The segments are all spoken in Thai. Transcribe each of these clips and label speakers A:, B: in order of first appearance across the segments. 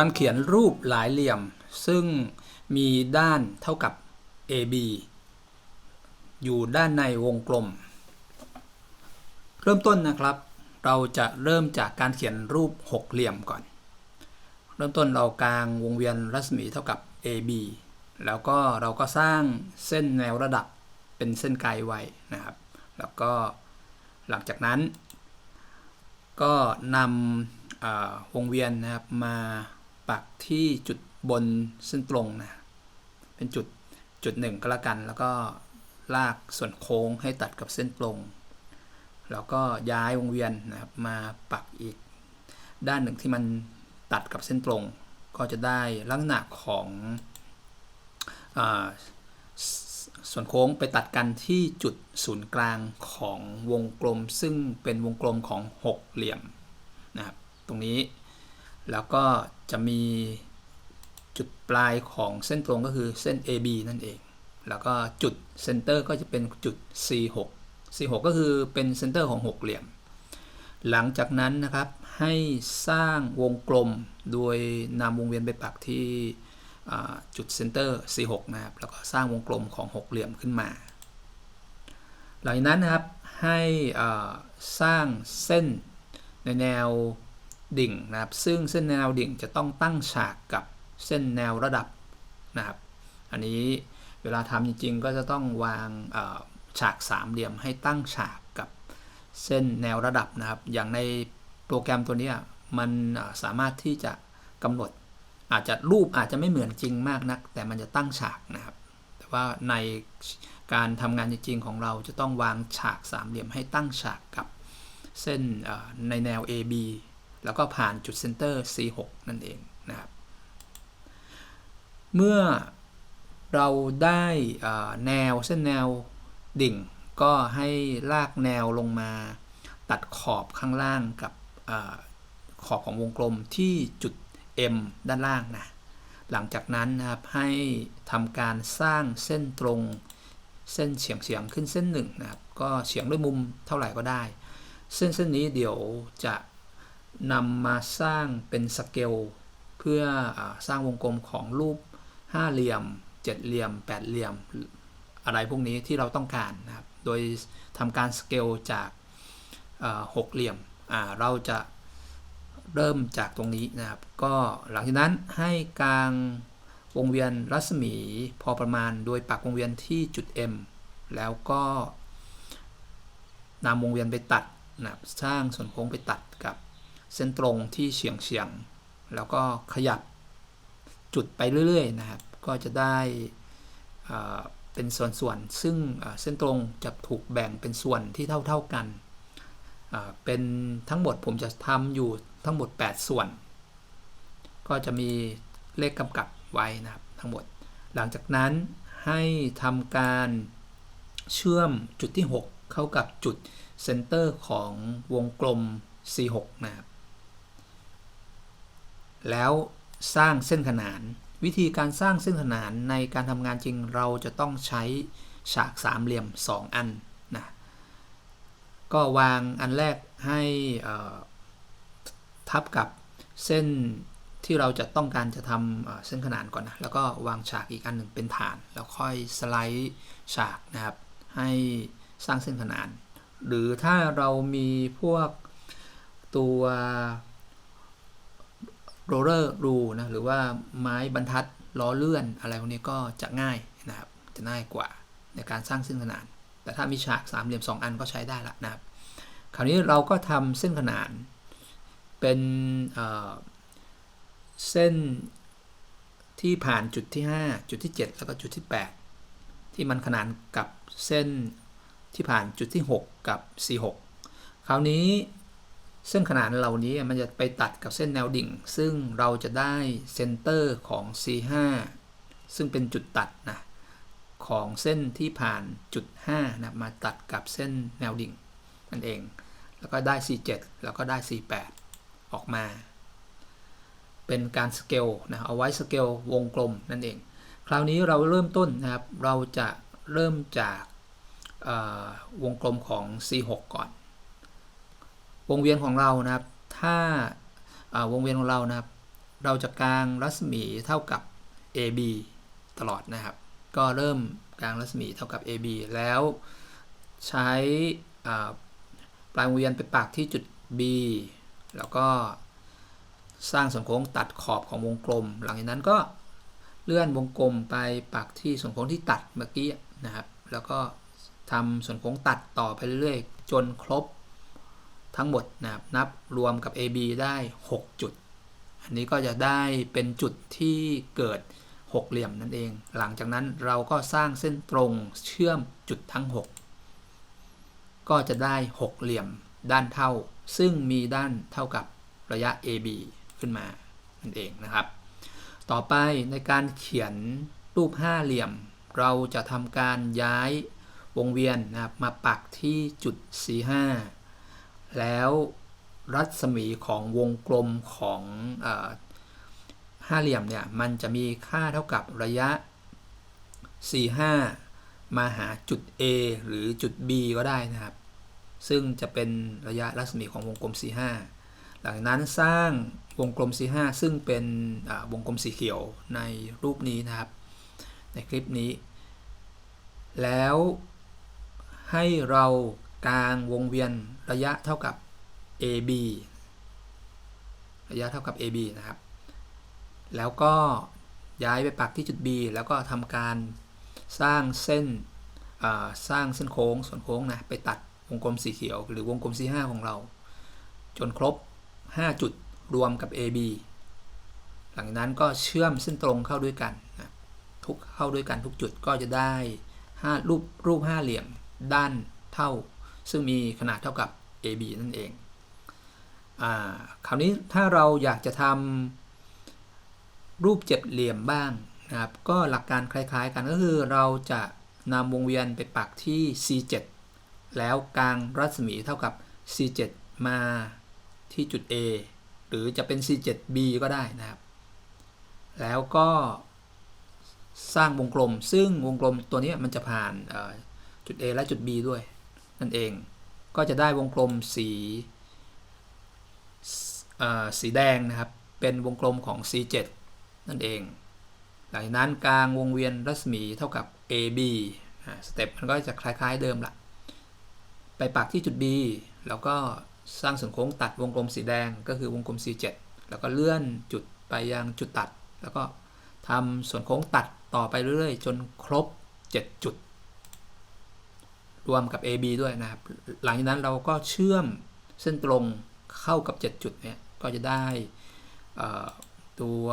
A: การเขียนรูปหลายเหลี่ยม ซึ่งมีด้านเท่ากับ AB อยู่ด้านในวงกลม เริ่มต้นนะครับ เราจะเริ่มจากการเขียนรูปหกเหลี่ยมก่อน เริ่มต้นเรากางวงเวียนรัศมีเท่ากับ AB แล้วก็เราก็สร้างเส้นแนวระดับเป็นเส้นไกลไว้นะครับ แล้วก็หลังจากนั้น ก็นำวงเวียนนะครับมา ปักที่จุดบนเส้นตรงนะ เป็นจุดจุดหนึ่งก็แล้วกัน แล้วก็ลากส่วนโค้งให้ตัดกับเส้นตรง แล้วก็ย้ายวงเวียนนะครับมาปักอีกด้านหนึ่งที่มันตัดกับเส้นตรง ก็จะได้ลักษณะของอส่วนโค้งไปตัดกันที่จุดศูนย์กลางของวงกลม ซึ่งเป็นวงกลมของหกเหลี่ยมนะครับตรงนี้ แล้วก็จะมีจุดปลายของเส้นตรงก็คือเส้น AB นั่นเอง แล้วก็จุดเซนเตอร์ก็จะเป็นจุด C6 C6 ก็คือเป็นเซนเตอร์ของหกเหลี่ยม หลังจากนั้นนะครับให้สร้างวงกลมโดยนำวงเวียนไปปักที่จุดเซนเตอร์ C6 นะครับ แล้วก็สร้างวงกลมของหกเหลี่ยมขึ้นมา หลังจากนั้นนะครับให้สร้างเส้นในแนว ดิ่งนะครับ ซึ่งเส้นแนวดิ่งจะต้องตั้งฉากกับเส้นแนวระดับนะครับ อันนี้เวลาทำจริงๆ ก็จะต้องวางฉากสามเหลี่ยมให้ตั้งฉากกับเส้นแนวระดับนะครับ อย่างในโปรแกรมตัวนี้มันสามารถที่จะกำหนดอาจจะรูปอาจจะไม่เหมือนจริงมากนัก แต่มันจะตั้งฉากนะครับ แต่ว่าในการทำงานจริงๆของเราจะต้องวางฉากสามเหลี่ยมให้ตั้งฉากกับเส้นในแนว AB แล้วก็ผ่านจุดเซนเตอร์ C6 นั่นเองนะครับเมื่อเราได้แนวเส้นแนวดิ่ง ก็ให้ลากแนวลงมาตัดขอบข้างล่างกับอขอบของวงกลมที่จุด M ด้านล่างนะหลังจากนั้นนะครับให้ทำการสร้างเส้นตรงเส้นเฉียงเฉียงๆขึ้นเส้นหนึ่งนะครับก็เฉียงด้วยมุมเท่าไหร่ก็ได้ เส้นเส้นนี้เดี๋ยวจะ นำมาสร้างเป็นสเกลเพื่ออสร้างวงกลมของรูปห้าเหลี่ยมเจ็ดเหลี่ยมแปดเหลี่ยม อะไรพวกนี้ที่เราต้องการนะครับ โดยทำการสเกลจากหกเหลี่ยมเราจะเริ่มจากตรงนี้นะครับ ก็หลังจากนั้นให้กลางวงเวียนรัศมีพอประมาณโดยปักวงเวียนที่จุด M แล้วก็นำวงเวียนไปตัดนะครับสร้างส่วนโค้งไปตัดกับ เส้นตรงที่เฉียงเฉียงแล้วก็ขยับจุดไปเรื่อยๆนะครับ ก็จะได้เป็นส่วนๆ ซึ่งเส้นตรงจะถูกแบ่งเป็นส่วนที่เท่าๆกัน เป็นทั้งหมดผมจะทำอยู่ทั้งหมด 8 ส่วน ก็จะมีเลขกำกับไว้นะครับทั้งหมด หลังจากนั้นให้ทำการเชื่อมจุดที่ 6 เข้ากับจุดเซนเตอร์ของวงกลม C6 นะครับ แล้วสร้างเส้นขนาน วิธีการสร้างเส้นขนานในการทำงานจริงเราจะต้องใช้ฉากสามเหลี่ยม 2 อันนะก็วางอันแรกให้ทับกับเส้นที่เราจะต้องการจะทำเส้นขนานก่อนนะแล้วก็วางฉากอีกอันหนึ่งเป็นฐาน แล้วค่อยสไลด์ฉากนะครับ ให้สร้างเส้นขนาน หรือถ้าเรามีพวกตัว โรลเลอร์รูนะหรือว่าไม้บรรทัดล้อเลื่อนอะไรพวกนี้ก็จะง่ายนะครับจะง่ายกว่าในการสร้างเส้นขนาน แต่ถ้ามีฉากสามเหลี่ยม 2 อันก็ใช้ได้ละนะครับ คราวนี้เราก็ทำเส้นขนานเป็นเเส้นที่ผ่านจุดที่ 5 จุดที่ 7 แล้วก็จุดที่ 8 ที่มันขนานกับเส้นที่ผ่านจุดที่ 6 กับ C6 คราวนี้ เส้นขนานเหล่านี้มันจะไปตัดกับเส้นแนวดิ่ง ซึ่งเราจะได้เซนเตอร์ของ C5 ซึ่งเป็นจุดตัดนะของเส้นที่ผ่านจุด5นะมาตัดกับเส้นแนวดิ่งนั่นเอง แล้วก็ได้ C7 แล้วก็ได้ C8 ออกมา เป็นการสเกลนะเอาไว้สเกลวงกลมนั่นเอง คราวนี้เราเริ่มต้นนะครับ เราจะเริ่มจากวงกลมของ C6 ก่อน วงเวียนของเรานะครับ ถ้าวงเวียนของเรานะครับ เราจะกลางรัศมีเท่ากับ AB ตลอดนะครับ ก็เริ่มกลางรัศมีเท่ากับ AB แล้วใช้ปลายวงเวียนไปปักที่จุด B แล้วก็สร้างส่วนโค้งตัดขอบของวงกลม หลังจากนั้นก็เลื่อนวงกลมไปปักที่ส่วนโค้งที่ตัดเมื่อกี้นะครับ แล้วก็ทำส่วนโค้งตัดต่อไปเรื่อยๆ จนครบ ทั้งหมดนะครับนับรวมกับ AB ได้ 6 จุด อันนี้ก็จะได้เป็นจุดที่เกิดหกเหลี่ยมนั่นเอง หลังจากนั้นเราก็สร้างเส้นตรงเชื่อมจุดทั้ง 6 ก็จะได้หกเหลี่ยมด้านเท่า ซึ่งมีด้านเท่ากับระยะ AB ขึ้นมานั่นเองนะครับ ต่อไปในการเขียนรูปห้าเหลี่ยม เราจะทำการย้ายวงเวียนนะครับมาปักที่จุด45 แล้วรัศมีของวงกลมของอห้าเหลี่ยมเนี่ยมันจะมีค่าเท่ากับระยะ 45 มาหาจุด A หรือจุด B ก็ได้นะครับ ซึ่งจะเป็นระยะรัศมีของวงกลม 45 หลังนั้นสร้างวงกลม 45 ซึ่งเป็นวงกลมสีเขียวในรูปนี้นะครับ ในคลิปนี้ แล้วให้เรา กลางวงเวียนระยะเท่ากับ AB ระยะเท่ากับ AB นะครับ แล้วก็ย้ายไปปักที่จุด B แล้วก็ทำการสร้างเส้นสร้างเส้นโค้งส่วนโค้งนะไปตัดวงกลมสีเขียว หรือวงกลมสี5ของเรา จนครบ 5 จุดรวมกับ AB หลังจากนั้นก็เชื่อมเส้นตรงเข้าด้วยกันนะทุกเข้าด้วยกันทุกจุดก็จะได้ห้ารูปรูปห้าเหลี่ยมด้านเท่า ซึ่งมีขนาดเท่ากับ AB นั่นเองอคราวนี้ถ้าเราอยากจะทำรูปเจ็ดเหลี่ยมบ้างนะครับ ก็หลักการคล้ายๆกันก็คือเราจะนำวงเวียนไปปักที่ C7 แล้วกลางรัศมีเท่ากับ C7 มาที่จุด A หรือจะเป็น C7B ก็ได้นะครับ แล้วก็สร้างวงกลม ซึ่งวงกลมตัวนี้มันจะผ่านจุด A และจุด B ด้วย นั่นเอง ก็จะได้วงกลมสีสีแดงนะครับ เป็นวงกลมของ C7 นั่นเอง หลังจากนั้นกลางวงเวียนรัศมีเท่ากับ AB สเต็ปมันก็จะคล้ายๆเดิมละไปปักที่จุด B แล้วก็สร้างส่วนโค้งตัดวงกลมสีแดงก็คือวงกลม C7 แล้วก็เลื่อนจุดไปยังจุดตัด แล้วก็ทำส่วนโค้งตัดต่อไปเรื่อยๆ จนครบ 7 จุด รวมกับ AB ด้วยนะครับ หลังจากนั้นเราก็เชื่อมเส้นตรงเข้ากับ 7 จุดเนี่ยก็จะได้ตัว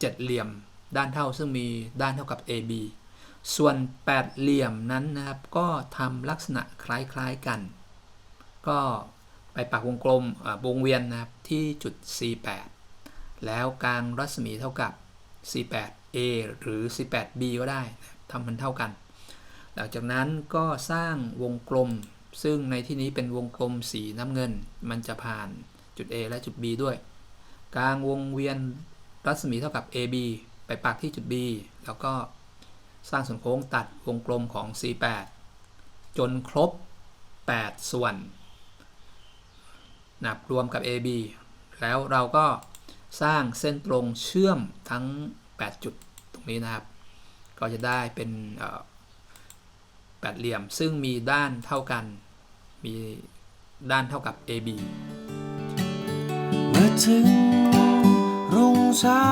A: เจ็ดเหลี่ยมด้านเท่าซึ่งมีด้านเท่ากับ AB ส่วน 8 เหลี่ยมนั้นนะครับ ก็ทำลักษณะคล้ายๆกัน ก็ไปปักวงกลมวงเวียนนะครับที่จุด C8 แล้วกลางรัศมีเท่ากับ C8A หรือ C8B ก็ได้ทำมันเท่ากัน หลังจากนั้นก็สร้างวงกลม ซึ่งในที่นี้เป็นวงกลมสีน้ำเงิน มันจะผ่านจุด A และจุด B ด้วย กลางวงเวียนรัศมีเท่ากับ AB ไปปักที่จุด B แล้วก็สร้างส่วนโค้งตัดวงกลมของ C8 จนครบ 8 ส่วน นับรวมกับ AB แล้วเราก็สร้างเส้นตรงเชื่อมทั้ง 8 จุดตรงนี้นะครับ ก็จะได้เป็น แปดเหลี่ยม ซึ่งมีด้านเท่ากัน มีด้านเท่ากับ AB
B: เมื่อถึงรุ่งเช้า